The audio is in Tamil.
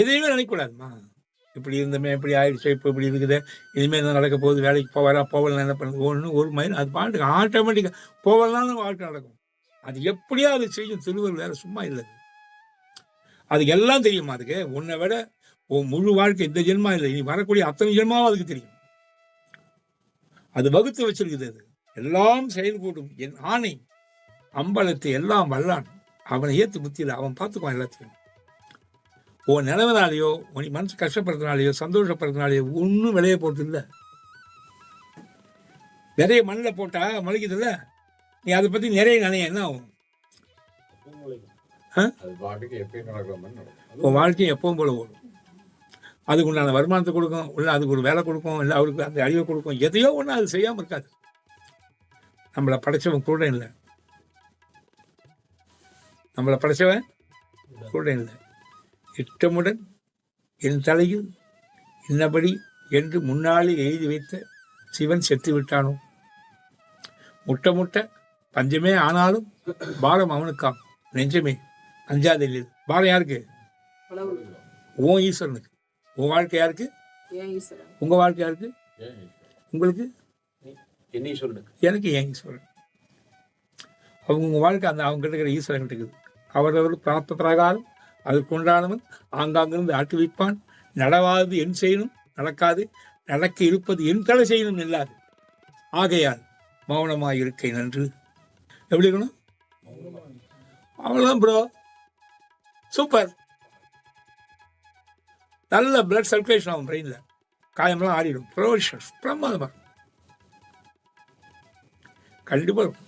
எதையுமே நினைக்கக்கூடாதுமா. இப்படி இருந்தமே இப்படி ஆயிடுச்சு இப்போ இப்படி இருக்குது. இனிமேல் என்ன நடக்க போகுது? வேலைக்கு போவாரா? போகலாம் என்ன பண்ணுது ஒன்று ஒரு மைண்ட் அது பாட்டுக்கு ஆட்டோமேட்டிக்காக போகலாம் வாழ்க்கை நடக்கும். அது எப்படியோ அது செய்யும். திருவள்ளுவர் வேறு சும்மா இல்லை. அதுக்கு எல்லாம் தெரியுமா அதுக்கு? உன்னை விட உன் முழு வாழ்க்கை இந்த ஜென்மா இல்லை. இனி வரக்கூடிய அத்தனை ஜென்மாவும் அதுக்கு தெரியும். அது வகுத்து வச்சிருக்குது அது. எல்லாம் செயல்கூடும் என் ஆணை அம்பலத்தை எல்லாம் வல்லான். அவனை ஏற்று முத்தியில் அவன் பார்த்துக்குவான் எல்லாத்தையும் உன் நிலவனாலேயோ உன் மனசு கஷ்டப்படுறதுனாலையோ சந்தோஷப்படுறதுனாலையோ ஒன்றும் விளைய போறது இல்லை நிறைய மண்ணில் போட்டா முளைக்குதுல்ல நீ அதை பத்தி நிறைய நினைய? என்ன ஆகும்? உன் வாழ்க்கையை எப்பவும் போல ஓடும். அதுக்கு உண்டான வருமானத்தை கொடுக்கும் இல்லை அதுக்கு ஒரு வேலை கொடுக்கும் இல்லை அவருக்கு அந்த அறிவை கொடுக்கும். எதையோ ஒன்று அது செய்யாமல் இருக்காது. நம்மளை படைச்சவன் கூட இல்லை. நம்மளை படைச்சவன் கூட இல்லை. இட்டமுடன் என் தலையில் இன்னபடி என்று முன்னாலே எழுதி வைத்த சிவன் செத்து விட்டானோ? முட்ட முட்ட பஞ்சமே ஆனாலும் பாரம் அவனுக்காம். நெஞ்சமே அஞ்சாதில்லை பாரம் யாருக்கு? உன் ஈஸ்வரனுக்கு. உன் வாழ்க்கை யாருக்கு? உங்க வாழ்க்கை யாருக்கு? உங்களுக்கு? எனக்கு என் ஈஸ்வரன். அவங்க உங்க வாழ்க்கை அந்த அவங்க கிட்ட இருக்கிற ஈஸ்வரன் கிட்ட இருக்குது. அவரவர் பிரார்த்த பிரகாரம் அதற்குண்டானவன் ஆங்காங்கிருந்து ஆட்டி நடவாது என் செய்யணும் நடக்காது. நடக்க இருப்பது என் தலை செய்யணும் இல்லாது ஆகையால் மௌனமாக இருக்கை நன்று. எப்படி இருக்கணும்? அவ்வளோதான் ப்ரோ சூப்பர் நல்ல பிளட் சர்க்குலேஷன் ஆகும் பிரெயினில் காயமெல்லாம் ஆடிடும் ப்ரொஃபஷனல் பிரமாதமாக கண்டிப்பாக இருக்கும்.